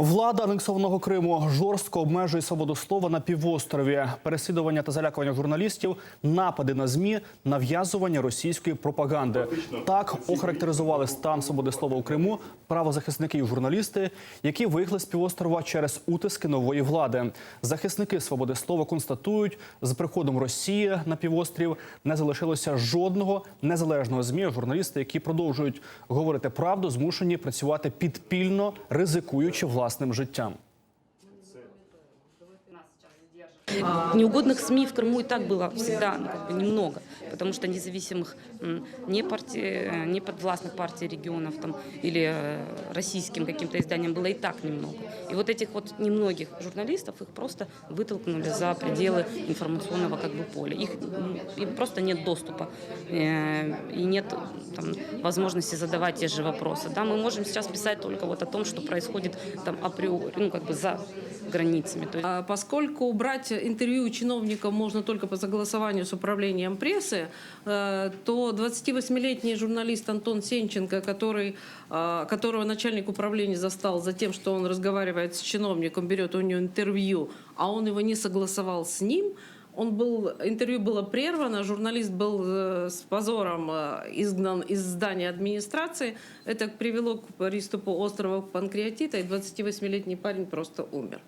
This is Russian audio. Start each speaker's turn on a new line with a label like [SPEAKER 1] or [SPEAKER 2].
[SPEAKER 1] Влада анексованого Криму жорстко обмежує свободу слова на півострові, переслідування та залякування журналістів, напади на змі, нав'язування російської пропаганди. Так охарактеризували стан свободи слова у Криму правозахисники і журналісти, які виїхали з півострова через утиски нової влади. Захисники свободи слова констатують, з приходом Росії на півострів не залишилося жодного незалежного змі. Журналісти, які продовжують говорити правду, змушені працювати підпільно, ризикуючи власним життям.
[SPEAKER 2] Неугодных СМИ в Крыму и так было всегда ну, как бы немного, потому что независимых не, партии, не подвластных партий регионов там, или э, российским каким-то изданиям было и так немного. И вот этих вот немногих журналистов, их просто вытолкнули за пределы информационного как бы поля. Их, им просто нет доступа э, и нет там, возможности задавать те же вопросы. Да, мы можем сейчас писать только вот о том, что происходит там априори, ну как бы за границами.
[SPEAKER 3] А Поскольку брать интервью чиновников можно только по согласованию с управлением прессы, э, то 28-летний журналист Антон Сенченко, который, э, которого начальник управления застал за тем, что он разговаривает с чиновником, берет у него интервью, а он его не согласовал с ним, он был, интервью было прервано, журналист был э, с позором изгнан из здания администрации. Это привело к приступу острого панкреатита, и 28-летний парень просто умер.